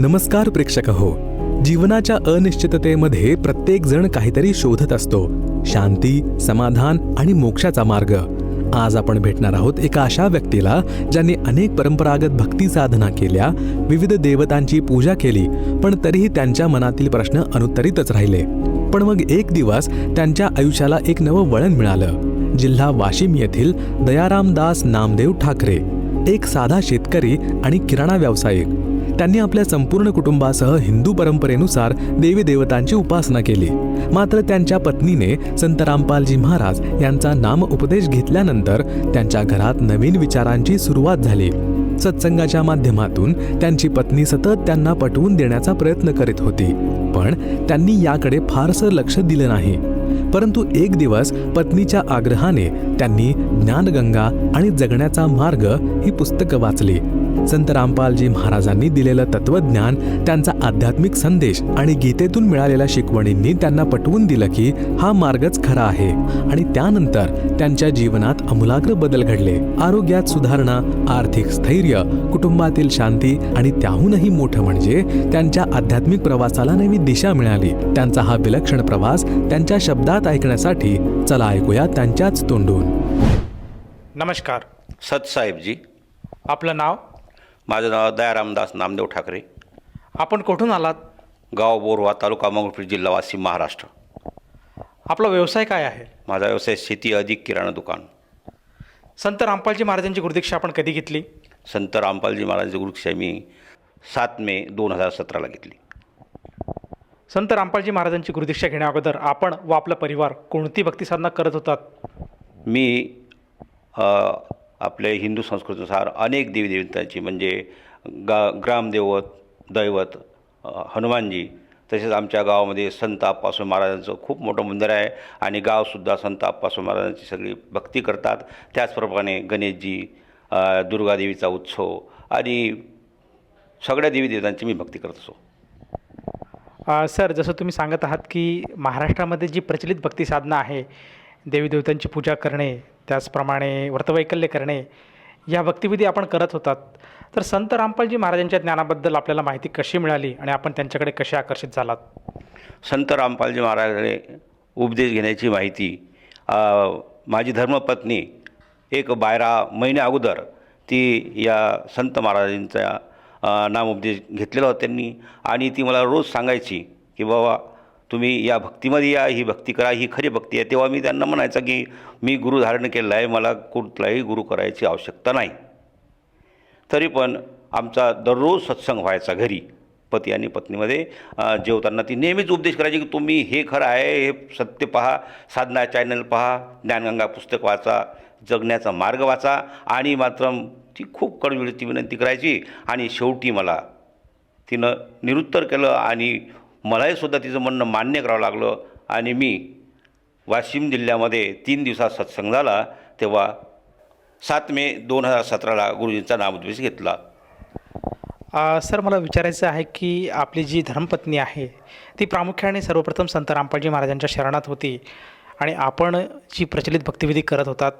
नमस्कार प्रेक्षक हो. जीवनाच्या अनिश्चिततेमध्ये प्रत्येक जण काहीतरी शोधत असतो. शांती समाधान आणि मोक्षाचा मार्ग. आज आपण भेटणार आहोत एका अशा व्यक्तीला ज्यांनी अनेक परंपरागत भक्ती साधना केल्या विविध देवतांची पूजा केली पण तरीही त्यांच्या मनातील प्रश्न अनुत्तरितच राहिले. पण मग एक दिवस त्यांच्या आयुष्याला एक नवं वळण मिळालं. जिल्हा वाशिम येथील दयारामदास नामदेव ठाकरे एक साधा शेतकरी आणि किराणा व्यावसायिक. त्यांनी आपल्या संपूर्ण कुटुंबासह हिंदू परंपरेनुसार देवी देवतांची उपासना केली. मात्र त्यांच्या पत्नीने संत रामपालजी महाराज यांचा नाम उपदेश घेतल्यानंतर त्यांच्या घरात नवीन विचारांची सुरुवात झाली. सत्संगाच्या माध्यमातून त्यांची पत्नी सतत त्यांना पटवून देण्याचा प्रयत्न करीत होती. पण त्यांनी याकडे फारसं लक्ष दिलं नाही. परंतु एक दिवस पत्नीच्या आग्रहाने त्यांनी ज्ञानगंगा आणि जगण्याचा मार्ग ही पुस्तकं वाचली. संत रामपालजी महाराजांनी दिलेलं तत्वज्ञान त्यांचा आध्यात्मिक संदेश आणि गीतेतून मिळालेल्या शिकवणींनी त्यांना पटवून दिलं की हा मार्गच खरा आहे आणि त्यानंतर त्यांच्या जीवनात अमूलाग्र बदल घडले. आरोग्यात सुधारणा आर्थिक स्थैर्य कुटुंबातील शांती आणि त्याहूनही मोठं म्हणजे त्यांच्या आध्यात्मिक प्रवासाला नवी दिशा मिळाली. त्यांचा हा विलक्षण प्रवास त्यांच्या शब्दात ऐकण्यासाठी चला ऐकूया त्यांच्याच तोंडून. नमस्कार. सतसाहेबजी आपलं नाव? माझं नाव दयारामदास नामदेव ठाकरे. आपण कुठून आलात? गाव बोरवा तालुका मंगळपूर जिल्हा वाशिम महाराष्ट्र. आपला व्यवसाय काय आहे? माझा व्यवसाय शेती अधिक किराणा दुकान. संत रामपालजी महाराजांची गुरुदीक्षा आपण कधी घेतली? संत रामपालजी महाराजांची गुरुक्षा मी सात मे दोन हजार सतराला घेतली. संत रामपालजी महाराजांची गुरुदीक्षा घेण्या अगोदर आपण व आपला परिवार कोणती भक्ती साधना करत होतात? मी आपल्या हिंदू संस्कृतीनुसार अनेक देवीदेवतांची म्हणजे गा ग्रामदेवत दैवत हनुमानजी तसेच आमच्या गावामध्ये संत आप्पास्वामी महाराजांचं खूप मोठं मंदिर आहे आणि गावसुद्धा संत आप्पास्वामी महाराजांची सगळी भक्ती करतात. त्याचप्रमाणे गणेशजी दुर्गादेवीचा उत्सव आणि सगळ्या देवी देवतांची मी भक्ती करत असो. सर जसं तुम्ही सांगत आहात की महाराष्ट्रामध्ये जी प्रचलित भक्ती साधना आहे देवी देवतांची पूजा करणे त्याचप्रमाणे व्रतवैकल्य करणे या भक्तिविधी आपण करत होतात. तर संत रामपालजी महाराजांच्या ज्ञानाबद्दल आपल्याला माहिती कशी मिळाली आणि आपण त्यांच्याकडे कसे आकर्षित झालात? संत रामपालजी महाराजांकडे उपदेश घेण्याची माहिती माझी धर्मपत्नी एक बायरा महिन्या अगोदर ती या संत महाराजांचा नाम उपदेश घेतलेला होता त्यांनी. आणि ती मला रोज सांगायची की बाबा तुम्ही या भक्तीमध्ये या ही भक्ती करा ही खरी भक्ती आहे. तेव्हा मी त्यांना म्हणायचं की मी गुरु धारण केलेला आहे मला कुठलाही गुरु करायची आवश्यकता नाही. तरी पण आमचा दररोज सत्संग व्हायचा घरी पती आणि पत्नीमध्ये. जेवताना ती नेहमीच उपदेश करायची की तुम्ही हे खरं आहे हे सत्य पहा साधना चॅनल पहा ज्ञानगंगा पुस्तक वाचा जगण्याचा मार्ग वाचा. आणि मात्र ती खूप कडविळती विनंती करायची. आणि शेवटी मला तिनं निरुत्तर केलं आणि मलाही सुद्धा तिचं म्हणणं मान्य करावं लागलं. आणि मी वाशिम जिल्ह्यामध्ये तीन दिवसात सत्संग झाला तेव्हा सात मे दोन हजार सतराला गुरुजींचा नामोद्वेश घेतला. सर मला विचारायचं आहे की आपली जी धर्मपत्नी आहे ती प्रामुख्याने सर्वप्रथम संत रामपालजी महाराजांच्या शरणात होती. आणि आपण जी प्रचलित भक्तिविधी करत होतात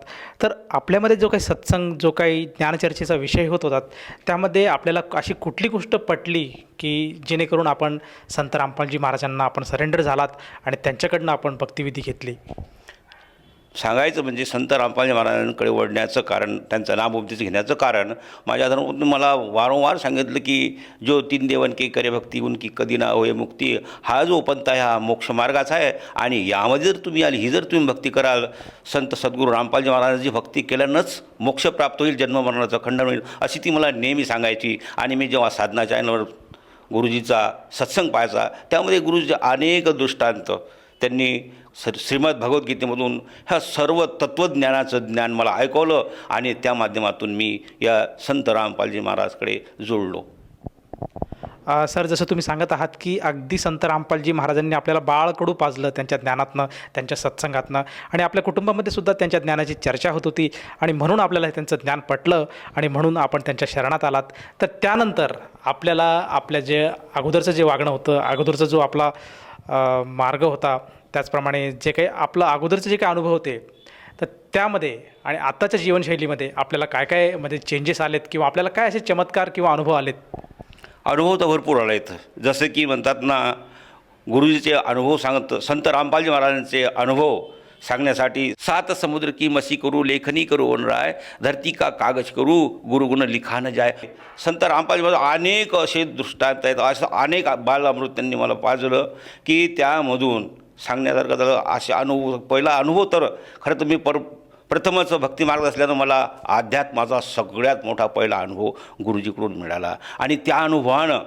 तर आपल्यामध्ये जो काही सत्संग जो काही ज्ञानचर्चेचा विषय होत होतात त्यामध्ये आपल्याला अशी कुठली गोष्ट पटली की जेणेकरून आपण संत रामपालजी महाराजांना आपण सरेंडर झालात आणि त्यांच्याकडनं आपण भक्तिविधी घेतली? सांगायचं म्हणजे संत रामपाली महाराजांकडे वळण्याचं कारण त्यांचं नामोपदेश घेण्याचं कारण माझ्या धर्मपत्नी मला वारंवार सांगितलं की जो तीन देवन के करे भक्ती उनकी कधी ना होय मुक्ती हा जो पंथ आहे हा मोक्ष मार्गाचा आहे. आणि यामध्ये जर तुम्ही आली ही जर तुम्ही भक्ती कराल संत सद्गुरू रामपालजी महाराजांची भक्ती केल्यानंच मोक्ष प्राप्त होईल जन्ममरणाचं खंडन होईल अशी ती मला नेहमी सांगायची. आणि मी जेव्हा साधना चॅनलवर गुरुजीचा सत्संग पाहायचा त्यामध्ये गुरुजीचे अनेक दृष्टांत त्यांनी सर श्रीमद भगवद्गीतेमधून ह्या सर्व तत्त्वज्ञानाचं ज्ञान मला ऐकवलं आणि त्या माध्यमातून मी या संत रामपालजी महाराजकडे जोडलो सर जसं तुम्ही सांगत आहात की अगदी संत रामपालजी महाराजांनी आपल्याला बाळकडू पाजलं त्यांच्या ज्ञानातनं त्यांच्या सत्संगातनं आणि आपल्या कुटुंबामध्ये सुद्धा त्यांच्या ज्ञानाची चर्चा होत होती आणि म्हणून आपल्याला त्यांचं ज्ञान पटलं आणि म्हणून आपण त्यांच्या शरणात आलात. तर त्यानंतर आपल्याला आपल्या जे अगोदरचं जे वागणं होतं अगोदरचा जो आपला मार्ग होता. त्याचप्रमाणे जे काही आपलं अगोदरचे जे काही अनुभव होते तर त्यामध्ये आणि आत्ताच्या जीवनशैलीमध्ये आपल्याला काय काय म्हणजे चेंजेस आलेत किंवा आपल्याला काय असे चमत्कार किंवा अनुभव आलेत? अनुभव तर भरपूर आले आहेत जसे की म्हणतात ना गुरुजीचे अनुभव सांगत संत रामपालजी महाराजांचे अनुभव सांगण्यासाठी सात समुद्र की मसी करू लेखनी करू वनराय धरती का कागज करू गुरुगुण लिखाण जाय. संत रामपालजी अनेक असे दृष्टांत आहेत. असं अनेक बालामृत त्यांनी मला पाजलं की त्यामधून सांगण्यासारखं झालं. असे अनुभव पहिला अनुभव तर खरं तर मी पर प्रथमच भक्तिमार्ग असल्यानं मला अध्यात्माचा सगळ्यात मोठा पहिला अनुभव गुरुजीकडून मिळाला. आणि त्या अनुभवानं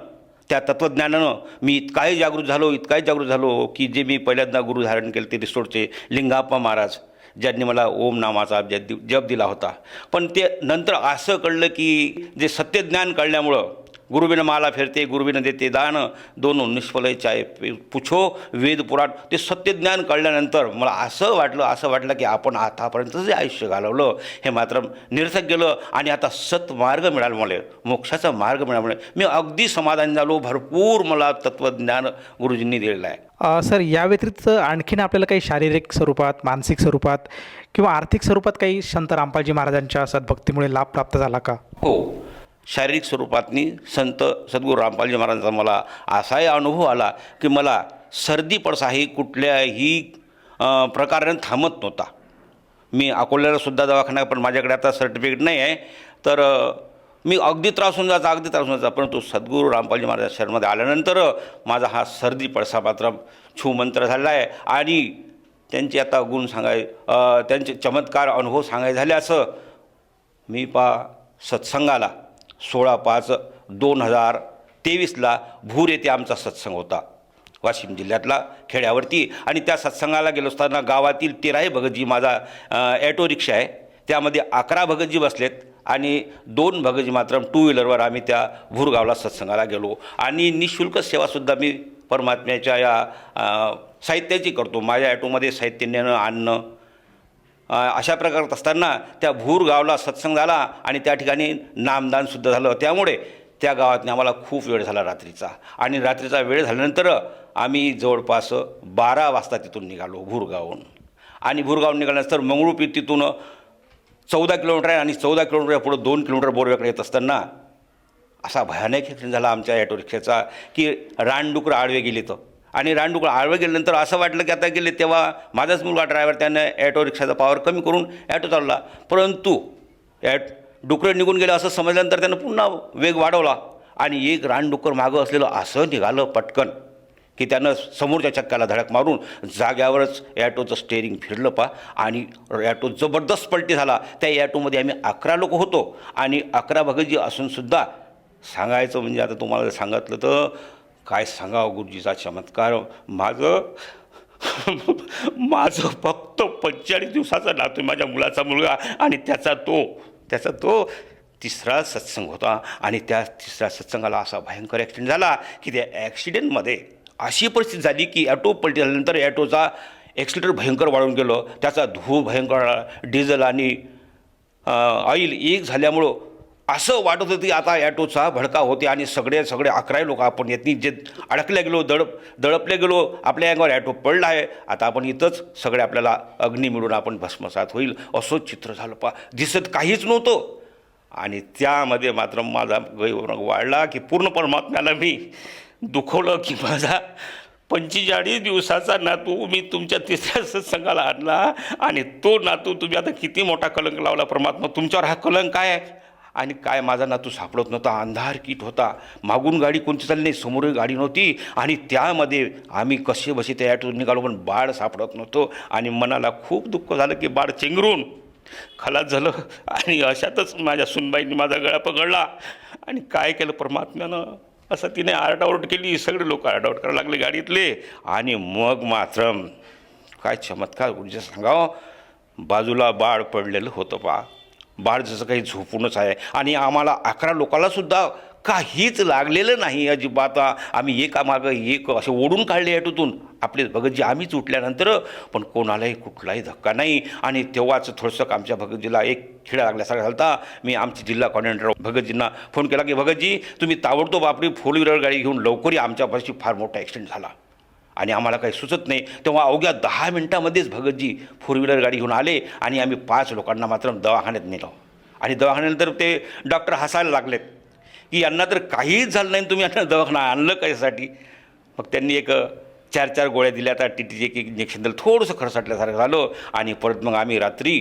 त्या तत्त्वज्ञानानं मी इतकाही जागृत झालो इतकाही जागृत झालो की जे मी पहिल्यांदा गुरु धारण केले ते रिसोडचे लिंगाप्पा महाराज ज्यांनी मला ओम नामाचा जप जप दिला होता. पण ते नंतर असं कळलं की जे सत्यज्ञान कळल्यामुळं गुरुविनं माला फिरते गुरुविनं देते दान दोन निष्फल चाय पुछो वेद पुराण ते सत्यज्ञान कळल्यानंतर मला असं वाटलं असं वाटलं की आपण आतापर्यंत जे आयुष्य घालवलं. हे मात्र निरर्थक गेलं आणि आता सत्मार्ग मिळाला मला मोक्षाचा मार्ग मिळाला मी अगदी समाधान झालो भरपूर मला तत्त्वज्ञान गुरुजींनी दिलेलं आहे. सर या व्यतिरिक्त आणखीन आपल्याला काही शारीरिक स्वरूपात मानसिक स्वरूपात किंवा आर्थिक स्वरूपात काही संत रामपालजी महाराजांच्या सद्भक्तीमुळे लाभ प्राप्त झाला का? हो. शारीरिक स्वरूपातनी संत सद्गुरू रामपालजी महाराजांचा मला असाही अनुभव आला की मला सर्दी पडसाही कुठल्याही प्रकाराने थांबत नव्हता. मी अकोल्याला सुद्धा दवाखाना पण माझ्याकडे आता सर्टिफिकेट नाही आहे. तर मी अगदी त्रास होऊन जायचा अगदी त्रास होऊन जायचा परंतु सद्गुरू रामपालजी महाराज शहरामध्ये आल्यानंतर माझा हा सर्दी पडसा मात्र छूमंत्र झाला आहे. आणि त्यांचे आता गुण सांगाय त्यांचे चमत्कार अनुभव सांगाय झाले असं मी पा सत्संगाला सोळा पाच दोन हजार तेवीसला भूर येथे आमचा सत्संग होता. वाशिम जिल्ह्यातला खेड्यावरती. आणि त्या सत्संगाला गेलो असताना गावातील तेराही भगतजी माझा ॲटो रिक्षा आहे. त्यामध्ये अकरा भगतजी बसलेत आणि दोन भगतजी मात्र टू व्हीलरवर आम्ही त्या भूरगावला सत्संगाला गेलो. आणि निशुल्क सेवासुद्धा मी परमात्म्याच्या या साहित्याची करतो. माझ्या ॲटोमध्ये साहित्य नेणं आणणं अशा प्रकारात असताना त्या भूर गावला सत्संग झाला आणि त्या ठिकाणी नामदानसुद्धा झालं. त्यामुळे त्या गावातने आम्हाला खूप वेळ झाला रात्रीचा. आणि रात्रीचा वेळ झाल्यानंतर आम्ही जवळपास बारा वाजता तिथून निघालो भूरगावहून. आणि भूरगावून निघाल्यानंतर मंगळूपीर तिथून चौदा किलोमीटर आहे आणि चौदा किलोमीटर पुढं दोन किलोमीटर बोरव्याकडे येत असताना असा भयानक ॲक्सिडेंट झाला आमच्या ॲटो रिक्षाचा की रानडुकरं आडवे गेले तर आणि रानडुकरं आडवे गेल्यानंतर असं वाटलं की आता गेले तेव्हा माझाच मुलगा ड्रायव्हर त्यानं ॲटो रिक्षाचा पावर कमी करून ॲटो चालला परंतु ॲट डुकरं निघून गेलं असं समजल्यानंतर त्यानं पुन्हा वेग वाढवला आणि एक रानडुकर मागं असलेलं असं निघालं पटकन की त्यानं समोरच्या चक्काला धडक मारून जाग्यावरच ॲटोचं स्टेअरिंग फिरलं पा आणि ॲटो जबरदस्त पलटी झाला. त्या ॲटोमध्ये आम्ही अकरा लोक होतो आणि अकरा भगजी असूनसुद्धा सांगायचं म्हणजे आता तुम्हाला सांगितलं तर काय सांगावं गुरुजीचा चमत्कार? माझं माझं फक्त पंचेचाळीस दिवसाचा नातू माझ्या मुलाचा मुलगा आणि त्याचा तो त्याचा तो तिसरा सत्संग होता. आणि त्या तिसऱ्या सत्संगाला असा भयंकर ॲक्सिडेंट झाला की त्या ॲक्सिडेंटमध्ये अशी परिस्थिती झाली की ॲटो पलटी झाल्यानंतर ॲटोचा ॲक्सिलेटर भयंकर वाढून गेलो. त्याचा धूर भयंकर डिझेल आणि ऑइल एक झाल्यामुळं असं वाटत होतं की आता ॲटोचा भडका होते आणि सगळे सगळे अकराही लोक आपण येतनी जे अडकले गेलो दडप दडपले गेलो आपल्या अंगावर ॲटो पडला आहे. आता आपण इथंच सगळे आपल्याला अग्नी मिळून आपण भस्मसात होईल असं चित्र झालं पा दिसत काहीच नव्हतं. आणि त्यामध्ये मात्र माझा गैरंग वाढला की पूर्ण परमात्म्याला मी दुखवलं की माझा पंचेचाळीस दिवसाचा नातू मी तुमच्या तिसऱ्या सत्संगाला आणला आणि तो नातू तुम्ही आता किती मोठा कलंक लावला परमात्मा. तुमच्यावर हा कलंक काय आहे? आणि काय माझा नातू सापडत नव्हता अंधार कीट होता. मागून गाडी कोणती चालली नाही समोर गाडी नव्हती. आणि त्यामध्ये आम्ही कसे बसे त्या ॲटोतून निघालो पण बाळ सापडत नव्हतो आणि मनाला खूप दुःख झालं की बाळ चेंगरून खलास झालं. आणि अशातच माझ्या सुनबाईंनी माझा गळा पकडला. आणि काय केलं परमात्म्यानं? असं तिने आरडाओरड केली. सगळे लोक आरडाओरड करायला लागले गाडीतले. आणि मग मात्र काय चमत्कार ऊर्जा सांगावं? बाजूला बाळ पडलेलं होतं पा बाळ जसं काही झोपूनच आहे. आणि आम्हाला अकरा लोकांनासुद्धा काहीच लागलेलं नाही अजिबात. आम्ही एकामागं एक असे ओढून काढले याटूतून आपले भगतजी आम्हीच उठल्यानंतर पण कोणालाही कुठलाही धक्का नाही. आणि तेव्हाच थोडंसं आमच्या भगतजीला एक खिळा लागल्यासारखा झाला होता. मी आमचे जिल्हा कॉर्डिनेटर भगतजींना फोन केला की भगतजी तुम्ही ताबडतोब आपली फोर व्हीलर गाडी घेऊन लवकर आमच्यापाशी फार मोठा ॲक्सिडेंट झाला. आणि आम्हाला काही सुचत नाही. तेव्हा अवघ्या दहा मिनटामध्येच भगतजी फोर व्हीलर गाडी घेऊन आले आणि आम्ही पाच लोकांना मात्र दवाखान्यात नेलो. आणि दवाखान्यानंतर ते डॉक्टर हसायला लागलेत की यांना तर काहीच झालं नाही तुम्ही यांना दवाखाना आणलं कशासाठी? मग त्यांनी एक चार चार गोळ्या दिल्या. आता टी टीचे एक इंजेक्शन दिलं थोडंसं खरसाटल्यासारखं झालं आणि परत मग आम्ही रात्री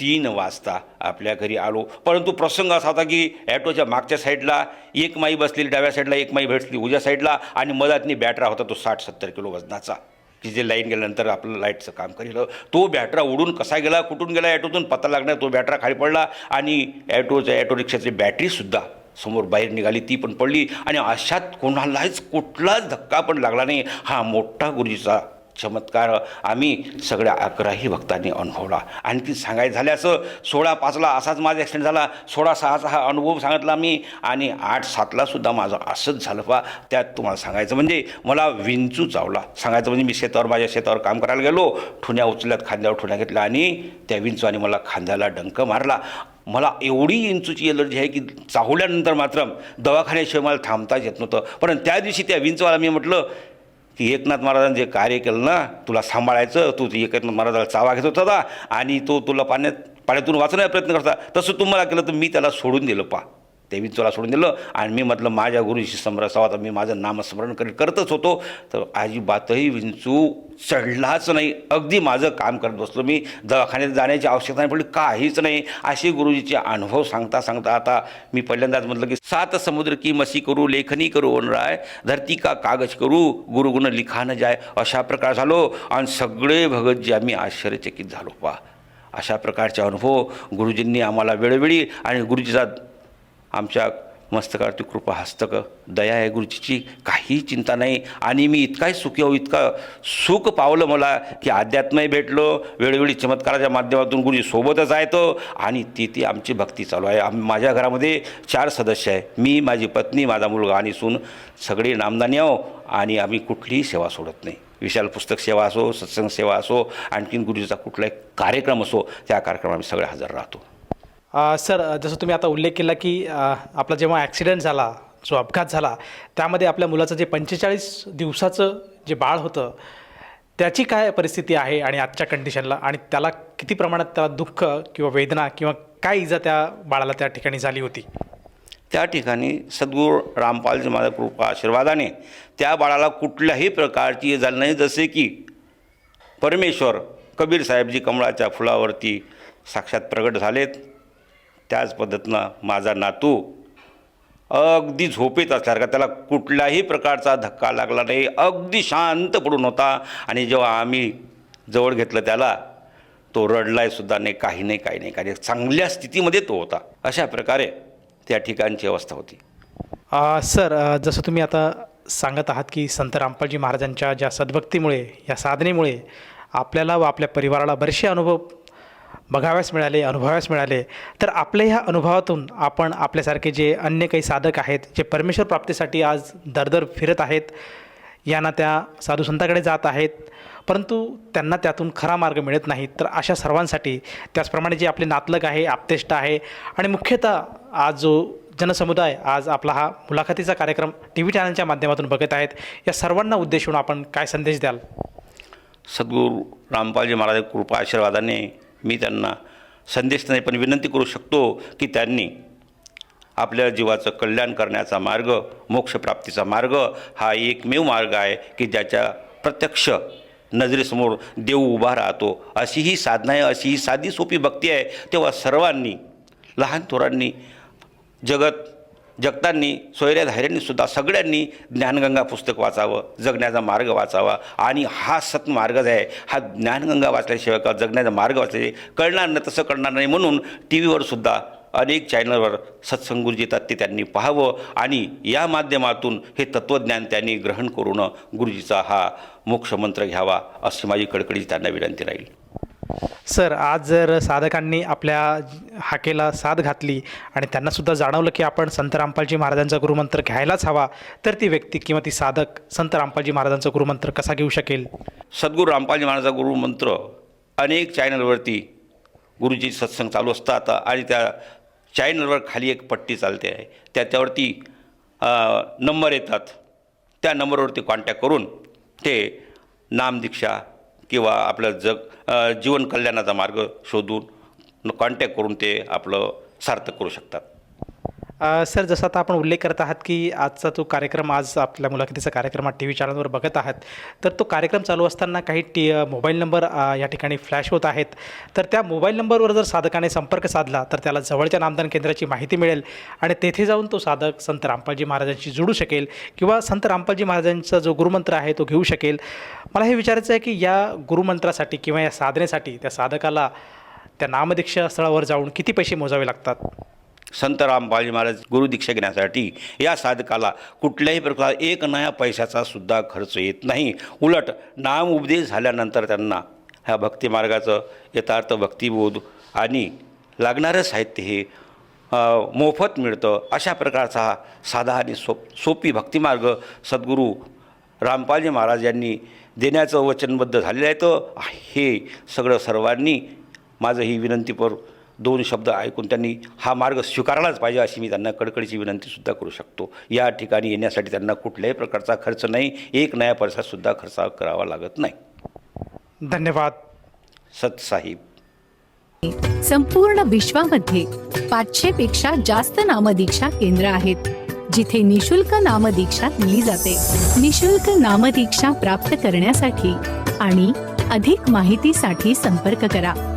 तीन वाजता आपल्या घरी आलो. परंतु प्रसंग असा होता की ॲटोच्या मागच्या साईडला एक माई बसलेली डाव्या साईडला एक माई भेटली उजव्या साईडला आणि मधातनी बॅटरा होता तो साठ सत्तर किलो वजनाचा. की जे लाईन गेल्यानंतर आपलं लाईटचं काम करेल. तो बॅटरा उडून कसा गेला कुठून गेला ॲटोतून पत्ता लागणार तो बॅटरा खाली पडला आणि ॲटोच्या ॲटो रिक्षाची बॅटरीसुद्धा समोर बाहेर निघाली ती पण पडली. आणि अशात कोणालाच कुठलाच धक्का पण लागला नाही. हा मोठा गुरुजीचा चमत्कार आम्ही सगळ्या अकराही भक्तांनी अनुभवला. आणखी सांगायचं झाल्याचं सोळा पाचला असाच माझा ॲक्सिडेंट झाला. सोळा सहाचा हा अनुभव सांगितला मी आणि आठ सातला सुद्धा माझं असंच झालं. पा त्यात तुम्हाला सांगायचं म्हणजे मला विंचू चावला. सांगायचं म्हणजे मी शेतावर माझ्या शेतावर काम करायला गेलो ठुण्या उचलल्यात खांद्यावर ठुण्या घेतल्या आणि त्या विंचूने मला खांद्याला डंक मारला. मला एवढी इंचूची एलर्जी आहे की चावल्यानंतर मात्र दवाखान्याशिवाय मला थांबताच येत नव्हतं. पण त्या दिवशी त्या विंचवाला मी म्हटलं की एकनाथ महाराजांनी जे कार्य केलं ना तुला सांभाळायचं तू एकनाथ महाराजाला चावा घेत होता आणि तो तुला पाण्यात पाण्यातून वाचण्याचा प्रयत्न करता तसं तुम्हाला केलं तर मी त्याला सोडून दिलं पा ते विंचूला सोडून दिलं आणि मी म्हटलं माझ्या गुरुशी समरसावा तर मी माझं नामस्मरण करीत करतच होतो. तर अजिबातही विंचू चढलाच नाही. अगदी माझं काम करत बसलो मी. दवाखान्यात जाण्याची आवश्यकता नाही पडली काहीच नाही. असे गुरुजीचे अनुभव सांगता सांगता आता मी पहिल्यांदाच म्हटलं की सात समुद्र की मसी करू लेखनी करू राय धरती का कागज करू गुरुगुण लिखाण जाय. अशा प्रकार झालो आणि सगळे भगत जे आम्ही आश्चर्यचकित झालो. पा अशा प्रकारचे अनुभव गुरुजींनी आम्हाला वेळोवेळी आणि गुरुजीचा आमच्या मस्तकावरती कृपा हस्तक दया आहे गुरुजीची. काही चिंता नाही. आणि मी इतकाही सुखी हो इतका सुख पावलं मला की अध्यात्मही भेटलो. वेळोवेळी चमत्काराच्या माध्यमातून गुरुजी सोबतच आहे तो आणि ती ती आमची भक्ती चालू आहे. आम माझ्या घरामध्ये चार सदस्य आहे. मी माझी पत्नी माझा मुलगा आणि सून. सगळे नामदानी आहो. आणि आम्ही कुठलीही सेवा सोडत नाही. विशाल पुस्तक सेवा असो सत्संग सेवा असो आणखीन गुरुजीचा कुठलाही कार्यक्रम असो त्या कार्यक्रमात आम्ही सगळे हजर राहतो. सर जसं तुम्ही आता उल्लेख केला की आपला जेव्हा ॲक्सिडेंट झाला जो अपघात झाला त्यामध्ये आपल्या मुलाचं जे पंचेचाळीस दिवसाचं जे बाळ होतं त्याची काय परिस्थिती आहे आणि आजच्या कंडिशनला आणि त्याला किती प्रमाणात त्याला दुःख किंवा वेदना किंवा काय इजा त्या बाळाला त्या ठिकाणी झाली होती? त्या ठिकाणी सद्गुरू रामपालजी माझ्या कृपा आशीर्वादाने त्या बाळाला कुठल्याही प्रकारची झाली नाही. जसे की परमेश्वर कबीर साहेबजी कमळाच्या फुलावरती साक्षात प्रगट झालेत. त्याच पद्धतीनं माझा नातू अगदी झोपेत असल्यासारखा त्याला कुठल्याही प्रकारचा धक्का लागला नाही अगदी शांत पडून होता. आणि जेव्हा आम्ही जवळ घेतलं त्याला तो रडलाय सुद्धा नाही काही नाही काही नाही काही नाही. चांगल्या स्थितीमध्ये तो होता. अशा प्रकारे त्या ठिकाणची अवस्था होती. आ, सर जसं तुम्ही आता सांगत आहात की संत रामपालजी महाराजांच्या ज्या सद्भक्तीमुळे या साधनेमुळे आपल्याला व आपल्या परिवाराला बरेचसे अनुभव बघाव्यास मिळाले अनुभवाव्यास मिळाले तर आपल्या ह्या अनुभवातून आपण आपल्यासारखे जे अन्य काही साधक आहेत जे परमेश्वर प्राप्तीसाठी आज दरदर फिरत आहेत यांना त्या साधू संताकडे जात आहेत परंतु त्यांना त्यातून खरा मार्ग मिळत नाही तर अशा सर्वांसाठी त्याचप्रमाणे जे आपले नातलग आहे आपतेष्ट आहे आणि मुख्यतः आज जो जनसमुदाय आज आपला हा मुलाखतीचा कार्यक्रम टी व्ही चॅनलच्या माध्यमातून बघत आहेत या सर्वांना उद्देशून आपण काय संदेश द्याल? सद्गुरू रामपालजी महाराज कृपा आशीर्वादाने मी त्यांना संदेश नाही पण विनंती करू शकतो की त्यांनी आपल्या जीवाचं कल्याण करण्याचा मार्ग मोक्षप्राप्तीचा मार्ग हा एकमेव मार्ग आहे की ज्याच्या प्रत्यक्ष नजरेसमोर देव उभा राहतो. अशी ही साधना आहे अशी ही साधी सोपी भक्ती आहे. तेव्हा सर्वांनी लहान थोरांनी जगत जगतांनी सोयऱ्या धायऱ्यांनीसुद्धा सगळ्यांनी ज्ञानगंगा पुस्तक वाचावं जगण्याचा मार्ग वाचावा. आणि हा सत्मार्गच आहे हा ज्ञानगंगा वाचल्याशिवाय का जगण्याचा मार्ग वाचल्याशिवाय कळणार नाही तसं कळणार नाही म्हणून टी व्हीवरसुद्धा अनेक चॅनलवर सत्संग गुरुजी येतात ते त्यांनी पाहावं. आणि या माध्यमातून हे तत्त्वज्ञान त्यांनी ग्रहण करून गुरुजीचा हा मोक्षमंत्र घ्यावा अशी माझी कडकडी त्यांना विनंती राहील. सर आज जर साधकांनी आपल्या हाकेला साथ घातली आणि त्यांनासुद्धा जाणवलं की आपण संत रामपालजी महाराजांचा गुरुमंत्र घ्यायलाच हवा तर ती व्यक्ती किंवा ती साधक संत रामपालजी महाराजांचा गुरुमंत्र कसा घेऊ शकेल? सद्गुरू रामपालजी महाराजा गुरुमंत्र अनेक चॅनलवरती गुरुजी सत्संग चालू असतात आणि त्या चॅनलवर खाली एक पट्टी चालते आहे. त्याच्यावरती नंबर येतात. त्या नंबरवरती कॉन्टॅक्ट करून ते नामदीक्षा किंवा आपलं जग जीवन कल्याणाचा मार्ग शोधून कॉन्टॅक्ट करून ते आपलं सार्थक करू शकतात. सर जसं आता आपण उल्लेख करत आहात की आजचा जो कार्यक्रम आज आपल्या मुलाखतीचा कार्यक्रम हा टी व्ही चॅनलवर बघत आहात तर तो कार्यक्रम चालू असताना काही टी मोबाईल नंबर या ठिकाणी फ्लॅश होत आहेत. तर त्या मोबाईल नंबरवर जर साधकाने संपर्क साधला तर त्याला जवळच्या नामदान केंद्राची माहिती मिळेल आणि तेथे जाऊन तो साधक संत रामपालजी महाराजांशी जोडू शकेल किंवा संत रामपालजी महाराजांचा जो गुरुमंत्र आहे तो घेऊ शकेल. मला हे विचारायचं आहे की या गुरुमंत्रासाठी किंवा या साधनेसाठी त्या साधकाला त्या नामदीक्षा स्थळावर जाऊन किती पैसे मोजावे लागतात? संत रामपालजी महाराज गुरुदीक्षा घेण्यासाठी या साधकाला कुठल्याही प्रकार एक नया पैशाचा सुद्धा खर्च येत नाही. उलट नाम उपदेश झाल्यानंतर त्यांना ह्या भक्तिमार्गाचं यथार्थ भक्तिबोध आणि लागणारं साहित्य हे मोफत मिळतं. अशा प्रकारचा हा साधा आणि सोप सोपी भक्तिमार्ग सद्गुरू रामपालजी महाराज यांनी देण्याचं वचनबद्ध झालेलं आहे. तर हे सगळं सर्वांनी माझं ही विनंतीपर दोन शब्द ऐकून त्यांनी हा मार्ग स्वीकारलाच पाहिजे अशी मी त्यांना कडकडीची विनंतीसुद्धा करू शकतो. या ठिकाणी येण्यासाठी त्यांना कुठल्याही प्रकारचा खर्च नाही एक नया पैसासुद्धा खर्च करावा लागत नाही. धन्यवाद. सतसाहिब संपूर्ण विश्वामध्ये पाचशे पेक्षा जास्त नामदीक्षा केंद्र आहेत जिथे निशुल्क नामदीक्षा दिली जाते. निशुल्क नामदीक्षा प्राप्त करण्यासाठी आणि अधिक माहितीसाठी संपर्क करा.